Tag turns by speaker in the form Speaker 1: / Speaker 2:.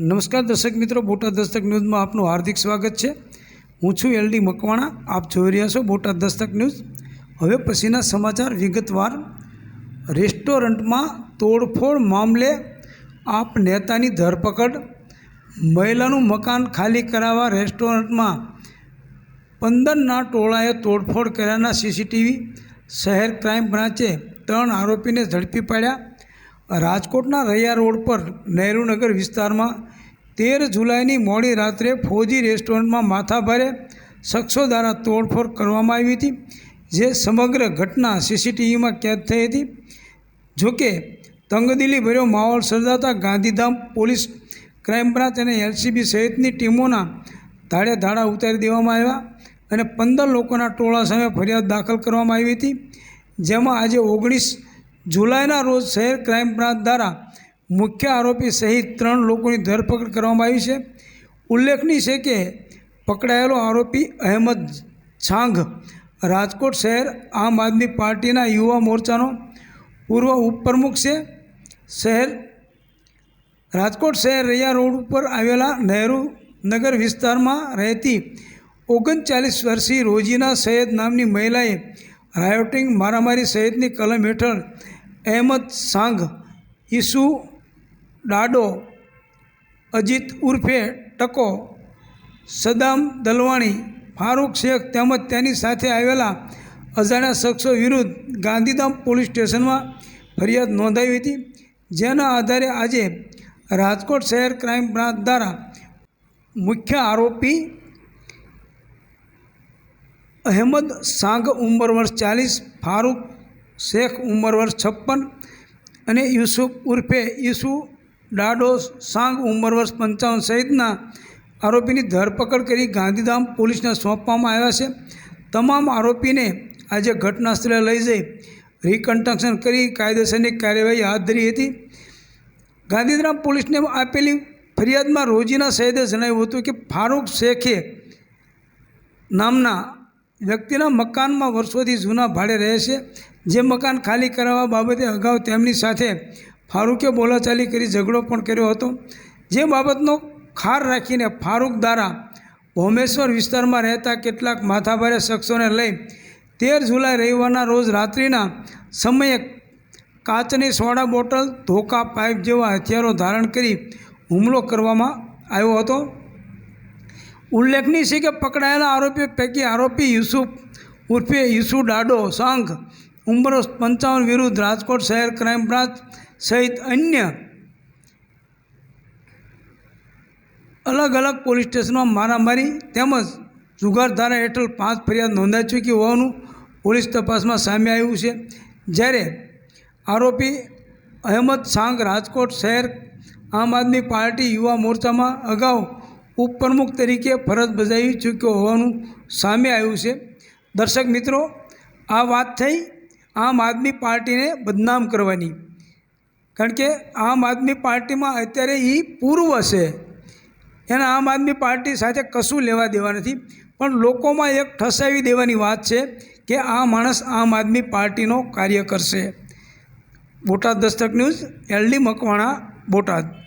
Speaker 1: નમસ્કાર દર્શક મિત્રો, બોટાદ દસ્તક ન્યૂઝમાં આપનું હાર્દિક સ્વાગત છે. હું છું એલડી મકવાણા, આપ જોઈ રહ્યા છો બોટાદ દસ્તક ન્યૂઝ. હવે પછીના સમાચાર વિગતવાર. રેસ્ટોરન્ટમાં તોડફોડ મામલે આપ નેતાની ધરપકડ. મહિલાનું મકાન ખાલી કરાવવા રેસ્ટોરન્ટમાં પંદરના ટોળાએ તોડફોડ કર્યાના સીસીટીવી શહેર ક્રાઇમ બ્રાન્ચે ત્રણ આરોપીને ઝડપી પાડ્યા. રાજકોટના રૈયા રોડ પર નહેરુનગર વિસ્તારમાં તેર જુલાઈની મોડી રાત્રે ફોજી રેસ્ટોરન્ટમાં માથાભારે શખ્સો દ્વારા તોડફોડ કરવામાં આવી હતી, જે સમગ્ર ઘટના સીસીટીવીમાં કેદ થઈ હતી. જોકે તંગદિલીભર્યો માહોલ સર્જાતા ગાંધીધામ પોલીસ ક્રાઇમ બ્રાન્ચ અને એલસીબી સહિતની ટીમોના ધાડે ધાડા ઉતારી દેવામાં આવ્યા અને પંદર લોકોના ટોળા સામે ફરિયાદ દાખલ કરવામાં આવી હતી, જેમાં આજે ઓગણીસ જુલાઈના રોજ શહેર ક્રાઇમ બ્રાન્ચ દ્વારા મુખ્ય આરોપી સહિત ત્રણ લોકોની ધરપકડ કરવામાં આવી છે. ઉલ્લેખનીય છે કે પકડાયેલો આરોપી અહેમદ છાંઘ રાજકોટ શહેર આમ આદમી પાર્ટીના યુવા મોરચાનો પૂર્વ ઉપપ્રમુખ છે. શહેર રાજકોટ શહેર રૈયા રોડ ઉપર આવેલા નહેરુ નગર વિસ્તારમાં રહેતી ઓગણચાલીસ વર્ષીય રોજીના સૈયદ નામની મહિલાએ રાયોટિંગ મારામારી સહિતની કલમ હેઠળ અહેમદ સાંઘ, ઈસુ ડાડો, અજીત ઉર્ફે ટકો, સદામ દલવાણી, ફારૂક શેખ તેમજ તેની સાથે આવેલા અજાણ્યા શખ્સો વિરુદ્ધ ગાંધીધામ પોલીસ સ્ટેશનમાં ફરિયાદ નોંધાવી હતી, જેના આધારે આજે રાજકોટ શહેર ક્રાઇમ બ્રાન્ચ દ્વારા મુખ્ય આરોપી અહેમદ સાંઘ ઉંમર વર્ષ ચાલીસ, ફારૂક શેખ ઉંમર વર્ષ છપ્પન અને યુસુફ ઉર્ફે ઈસુ ડાડો સાંગ ઉંમર વર્ષ પંચાવન સહિતના આરોપીની ધરપકડ કરી ગાંધીધામ પોલીસને સોંપવામાં આવ્યા છે. તમામ આરોપીને આજે ઘટના સ્થળે લઈ જઈ રિકન્સ્ટ્રક્શન કરી કાયદેસરની કાર્યવાહી હાથ ધરી હતી. ગાંધીધામ પોલીસને આપેલી ફરિયાદમાં રોજીના સૈદે જણાવ્યું હતું કે ફારૂક શેખે નામના વ્યક્તિના મકાનમાં વર્ષોથી જૂના ભાડે રહે છે. જે મકાન ખાલી કરાવવા બાબતે અગાઉ તેમની સાથે ફારૂકે બોલાચાલી કરી ઝઘડો પણ કર્યો હતો. જે બાબતનો ખાર રાખીને ફારૂક દ્વારા ભોમેશ્વર વિસ્તારમાં રહેતા કેટલાક માથાભારે શખ્સોને લઈ તેર જુલાઈ રવિવારના રોજ રાત્રિના સમયે કાચની સોડા બોટલ, ધોકા, પાઇપ જેવા હથિયારો ધારણ કરી હુમલો કરવામાં આવ્યો હતો. ઉલ્લેખનીય છે કે પકડાયેલા આરોપીઓ પૈકી આરોપી યુસુફ ઉર્ફે યુસુ ડાડો, સાંઘ, ઉંમર પંચાવન વિરુદ્ધ રાજકોટ શહેર ક્રાઇમ બ્રાન્ચ સહિત અન્ય અલગ અલગ પોલીસ સ્ટેશનમાં મારામારી તેમજ જુગારધારા હેઠળ પાંચ ફરિયાદ નોંધાઈ ચૂકી હોવાનું પોલીસ તપાસમાં સામે આવ્યું છે. જ્યારે આરોપી અહેમદ સાંગ રાજકોટ શહેર આમ આદમી પાર્ટી યુવા મોરચામાં અગાઉ ઉપપ્રમુખ તરીકે ફરજ બજાવી ચૂક્યો હોવાનું સામે આવ્યું છે. દર્શક મિત્રો, આ વાત થઈ આમ આદમી પાર્ટીને બદનામ કરવાની. કારણ કે આમ આદમી પાર્ટીમાં અત્યારે એ પૂર્વ છે. એના આમ આદમી પાર્ટી સાથે કશું લેવા દેવા નથી. પણ લોકોમાં એક ઠસાવી દેવાની વાત છે કે આ માણસ આમ આદમી પાર્ટીનો કાર્ય કરશે બોટાદ દસ્તક ન્યૂઝ, એલડી મકવાણા, બોટાદ.